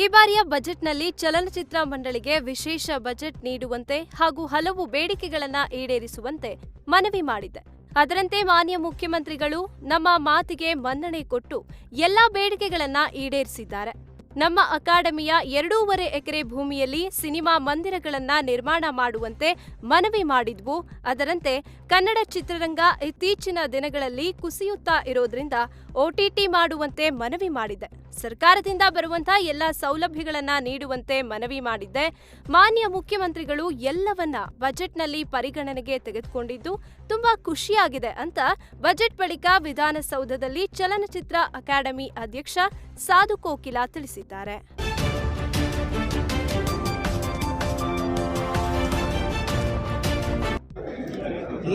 ಈ ಬಾರಿಯ ಬಜೆಟ್ನಲ್ಲಿ ಚಲನಚಿತ್ರ ಮಂಡಳಿಗೆ ವಿಶೇಷ ಬಜೆಟ್ ನೀಡುವಂತೆ ಹಾಗೂ ಹಲವು ಬೇಡಿಕೆಗಳನ್ನ ಈಡೇರಿಸುವಂತೆ ಮನವಿ ಮಾಡಿದೆ. ಅದರಂತೆ ಮಾನ್ಯ ಮುಖ್ಯಮಂತ್ರಿಗಳು ನಮ್ಮ ಮಾತಿಗೆ ಮನ್ನಣೆ ಕೊಟ್ಟು ಎಲ್ಲಾ ಬೇಡಿಕೆಗಳನ್ನ ಈಡೇರಿಸಿದ್ದಾರೆ. ನಮ್ಮ ಅಕಾಡೆಮಿಯ ಎರಡೂವರೆ ಎಕರೆ ಭೂಮಿಯಲ್ಲಿ ಸಿನಿಮಾ ಮಂದಿರಗಳನ್ನ ನಿರ್ಮಾಣ ಮಾಡುವಂತೆ ಮನವಿ ಮಾಡಿದ್ವು. ಅದರಂತೆ ಕನ್ನಡ ಚಿತ್ರರಂಗ ಇತ್ತೀಚಿನ ದಿನಗಳಲ್ಲಿ ಕುಸಿಯುತ್ತಾ ಇರೋದ್ರಿಂದ ಒಟಿಟಿ ಮಾಡುವಂತೆ ಮನವಿ ಮಾಡಿದೆ. ಸರ್ಕಾರದಿಂದ ಬರುವಂತಹ ಎಲ್ಲ ಸೌಲಭ್ಯಗಳನ್ನ ನೀಡುವಂತೆ ಮನವಿ ಮಾಡಿದ್ದೆ. ಮಾನ್ಯ ಮುಖ್ಯಮಂತ್ರಿಗಳು ಎಲ್ಲವನ್ನ ಬಜೆಟ್ನಲ್ಲಿ ಪರಿಗಣನೆಗೆ ತೆಗೆದುಕೊಂಡಿದ್ದು ತುಂಬಾ ಖುಷಿಯಾಗಿದೆ ಅಂತ ಬಜೆಟ್ ಬಳಿಕ ವಿಧಾನಸೌಧದಲ್ಲಿ ಚಲನಚಿತ್ರ ಅಕಾಡೆಮಿ ಅಧ್ಯಕ್ಷ ಸಾಧು ಕೋಕಿಲಾ ತಿಳಿಸಿದ್ದಾರೆ.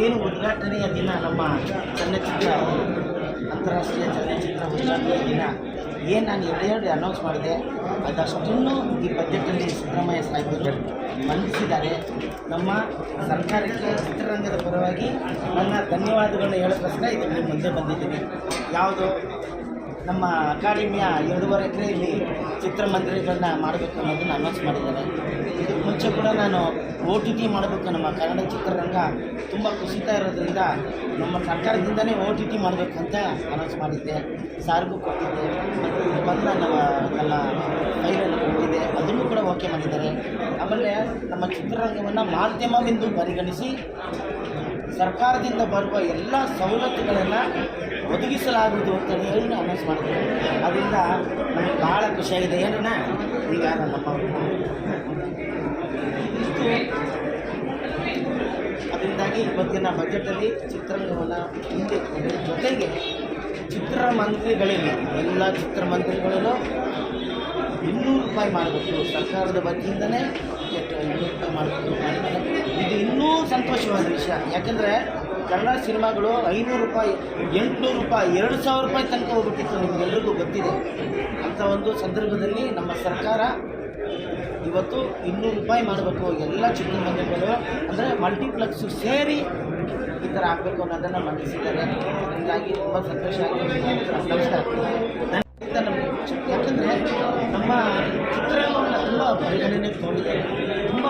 ಏನು ಉದ್ಘಾಟನೆಯ ದಿನ ನಮ್ಮ ಚಲನಚಿತ್ರ ಅಂತಾರಾಷ್ಟ್ರೀಯ ಚಲನಚಿತ್ರ ಉದ್ಘಾಟನೆಯ ದಿನ? ಏನು ನಾನು ಎರಡು ಅನೌನ್ಸ್ ಮಾಡಿದೆ, ಅದಷ್ಟನ್ನು ಈ ಬಜೆಟಲ್ಲಿ ಸಿದ್ದರಾಮಯ್ಯ ಸಾಹೇಬರು ಮಂಡಿಸಿದ್ದಾರೆ. ನಮ್ಮ ಸರ್ಕಾರಕ್ಕೆ ಚಿತ್ರರಂಗದ ಪರವಾಗಿ ನನ್ನ ಧನ್ಯವಾದಗಳನ್ನ ಹೇಳೋಕ್ಕೋಸ್ಕರ ಇದು ನಿಮ್ಮ ಮುಂದೆ ಬಂದಿದ್ದೀನಿ. ಯಾವುದು? ನಮ್ಮ ಅಕಾಡೆಮಿಯ ಎರಡೂವರೆ ಎಕರೆಯಲ್ಲಿ ಚಿತ್ರಮಂದಿರಗಳನ್ನ ಮಾಡಬೇಕು ಅನ್ನೋದನ್ನು ಅನೌನ್ಸ್ ಮಾಡಿದ್ದಾರೆ. ಇದಕ್ಕೆ ಮುಂಚೆ ಕೂಡ ನಾನು ಒ ಟಿ ಟಿ ಮಾಡಬೇಕು ನಮ್ಮ ಕನ್ನಡ ಚಿತ್ರರಂಗ ತುಂಬ ಕುಸಿತಾ ಇರೋದ್ರಿಂದ ನಮ್ಮ ಸರ್ಕಾರದಿಂದನೇ ಓ ಟಿ ಟಿ ಮಾಡಬೇಕು ಅಂತ ಅನೌನ್ಸ್ ಮಾಡಿದ್ದೆ. ಸಾರಿಗೂ ಕೊಟ್ಟಿದ್ದೆ. ಮತ್ತು ಬಂದ ನಮ್ಮ ನನ್ನ ಫೈಲನ್ನು ಕೊಟ್ಟಿದ್ದೆ. ಅದನ್ನು ಕೂಡ ಓಕೆ ಮಾಡಿದ್ದಾರೆ. ಆಮೇಲೆ ನಮ್ಮ ಚಿತ್ರರಂಗವನ್ನು ಮಾಧ್ಯಮವೆಂದು ಪರಿಗಣಿಸಿ ಸರ್ಕಾರದಿಂದ ಬರುವ ಎಲ್ಲ ಸವಲತ್ತುಗಳನ್ನು ಒದಗಿಸಲಾಗುವುದು ಅಂತ ಹೇಳಿ ಅನೌನ್ಸ್ ಮಾಡಿದ್ರು ಅದರಿಂದ ನಮಗೆ ಭಾಳ ಖುಷಿಯಾಗಿದೆ ಏನನ್ನ ಈಗ ನಮ್ಮ ಅದರಿಂದಾಗಿ ಇವತ್ತಿನ ಬಜೆಟಲ್ಲಿ ಚಿತ್ರರಂಗವನ್ನು ಹಿಂದೆ ಜೊತೆಗೆ ಚಿತ್ರಮಂತ್ರಿಗಳಿಲ್ಲ ಎಲ್ಲ ಚಿತ್ರಮಂದಿರಗಳಲ್ಲೂ ಇನ್ನೂರು ರೂಪಾಯಿ ಮಾಡಬೇಕು. ಸರ್ಕಾರದ ವತಿಯಿಂದನೇ ಎಷ್ಟು ಇನ್ನೂರು ರೂಪಾಯಿ ಮಾಡಬೇಕು ಇದು ಇನ್ನೂ ಸಂತೋಷವಾದ ವಿಷಯ. ಯಾಕಂದರೆ ಕನ್ನಡ ಸಿನಿಮಾಗಳು ಐನೂರು ರೂಪಾಯಿ, ಎಂಟುನೂರು ರೂಪಾಯಿ, ಎರಡು ಸಾವಿರ ರೂಪಾಯಿ ತನಕ ಹೋಗ್ಬಿಟ್ಟಿತ್ತು ನಿಮಗೆಲ್ಲರಿಗೂ ಗೊತ್ತಿದೆ. ಅಂಥ ಒಂದು ಸಂದರ್ಭದಲ್ಲಿ ನಮ್ಮ ಸರ್ಕಾರ ಇವತ್ತು ಇನ್ನೂರು ರೂಪಾಯಿ ಮಾಡಬೇಕು. ಎಲ್ಲ ಚಿತ್ರಮಂದಿರಗಳು ಅಂದರೆ ಮಲ್ಟಿಪ್ಲೆಕ್ಸು ಸೇರಿ ಈ ಥರ ಆಗಬೇಕು ಅನ್ನೋದನ್ನು ಮಂಡಿಸಿದ್ದಾರೆ. ಹೀಗಾಗಿ ತುಂಬ ಸಂತೋಷ ಆಗಿದೆ ನಮಸ್ಕಾರ. ಯಾಕಂದರೆ ನಮ್ಮ ಚಿತ್ರರಂಗವನ್ನು ತುಂಬ ಪರಿಗಣನೆ ತಗೊಂಡಿದ್ದಾರೆ ತುಂಬ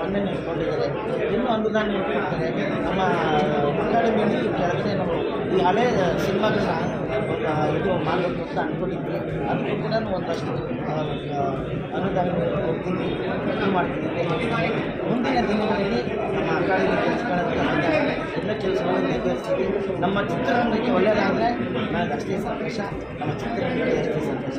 ಮನ್ನಣೆ ಇಟ್ಕೊಂಡಿದ್ದಾರೆ ಇನ್ನೂ ಅನುದಾನ ಕೊಡ್ತಾರೆ ನಮ್ಮ ಅಕಾಡೆಮಿಯಲ್ಲಿ ಕೆಳಗಡೆ ನಾವು ಈ ಹಳೆ ಸಿನಿಮಾಗಳನ್ನ ಇದು ಮಾಡಬೇಕು ಅಂತ ಅಂದ್ಕೊಂಡಿದ್ವಿ ಅದಕ್ಕೆ ಕೂಡ ಒಂದಷ್ಟು ಅನುದಾನ ಕೊಡ್ತೀನಿ. ಇದು ಮಾಡ್ತೀನಿ ಮುಂದಿನ ದಿನಗಳಲ್ಲಿ ನಮ್ಮ ಅಕಾಡೆಮಿ ಕೆಲಸಗಳನ್ನು ಬಂದಾಗ ಎಲ್ಲ ಕೆಲಸಗಳನ್ನು ನಿರ್ವಹಿಸ್ತೀವಿ ನಮ್ಮ ಚಿತ್ರರಂಗಕ್ಕೆ ಒಳ್ಳೆಯದಾದರೆ ನನಗೆ ಅಷ್ಟೇ ಸಂತೋಷ. ನಮ್ಮ ಚಿತ್ರರಂಗಕ್ಕೆ ಅಷ್ಟೇ ಸಂತೋಷ.